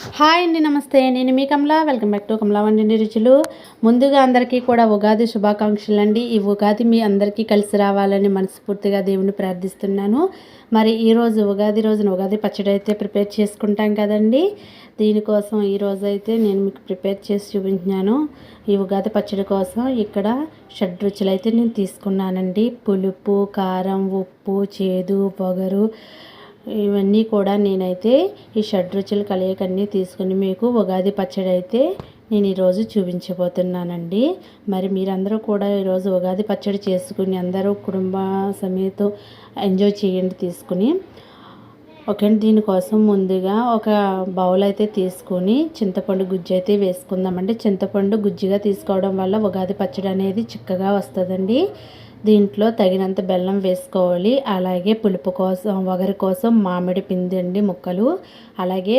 Hi అండి నమస్తే. నేను మీ Kamala. Welcome back to Kamala వండి రుచులు. ముందుగా అందరికీ కూడా ఉగాది శుభాకాంక్షలు అండి ఈ ఉగాది మీ అందరికీ కలిసి రావాలని మనస్ఫూర్తిగా దేవుని ప్రార్థిస్తున్నాను. మరి ఈరోజు ఉగాది రోజున ఉగాది పచ్చడి అయితే ప్రిపేర్ చేసుకుంటాం కదండి. దీనికోసం ఈరోజు అయితే నేను మీకు ప్రిపేర్ చేసి చూపించాను ఈ ఉగాది పచ్చడి కోసం ఇక్కడ షడ్రుచులు అయితే నేను తీసుకున్నానండి. పులుపు కారం ఉప్పు చేదు పొగరు ఇవన్నీ కూడా నేనైతే ఈ షడ్రుచులు కలయికన్నీ తీసుకుని మీకు ఉగాది పచ్చడి అయితే నేను ఈరోజు చూపించబోతున్నానండి. మరి మీరందరూ కూడా ఈరోజు ఉగాది పచ్చడి చేసుకుని అందరూ కుటుంబ సమేతం ఎంజాయ్ చేయండి తీసుకుని. ఓకే దీనికోసం ముందుగా ఒక బౌల్ అయితే తీసుకొని చింతపండు గుజ్జు అయితే వేసుకుందామండి. చింతపండు గుజ్జుగా తీసుకోవడం వల్ల ఉగాది పచ్చడి అనేది చిక్కగా వస్తుందండి. దీంట్లో తగినంత బెల్లం వేసుకోవాలి. అలాగే పులుపు కోసం వగరి కోసం మామిడి పిందండి ముక్కలు. అలాగే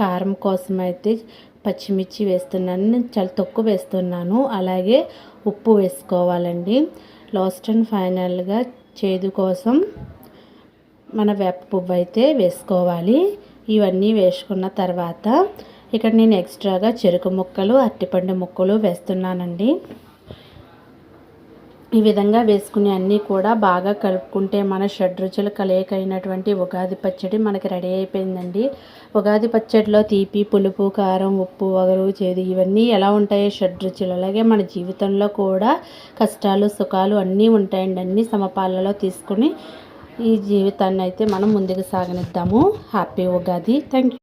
కారం కోసం అయితే పచ్చిమిర్చి వేస్తున్నాను. నేను చాలా తక్కువ వేస్తున్నాను. అలాగే ఉప్పు వేసుకోవాలండి. లాస్ట్ అండ్ ఫైనల్గా చేదు కోసం మన వేప పువ్వు అయితే వేసుకోవాలి. ఇవన్నీ వేసుకున్న తర్వాత ఇక్కడ నేను ఎక్స్ట్రాగా చెరుకు ముక్కలు అరటిపండు ముక్కలు వేస్తున్నానండి. ఈ విధంగా వేసుకుని అన్నీ కూడా బాగా కలుపుకుంటే మన షడ్రుచులు కలయికైనటువంటి ఉగాది పచ్చడి మనకి రెడీ అయిపోయిందండి. ఉగాది పచ్చడిలో తీపి పులుపు కారం ఉప్పు వగరు చేదు ఇవన్నీ ఎలా ఉంటాయో షడ్రుచులు అలాగే మన జీవితంలో కూడా కష్టాలు సుఖాలు అన్నీ ఉంటాయండి. అన్నీ సమపాలలో తీసుకుని ఈ జీవితాన్ని అయితే మనం ముందుకు సాగనిద్దాము. హ్యాపీ ఉగాది. Thank you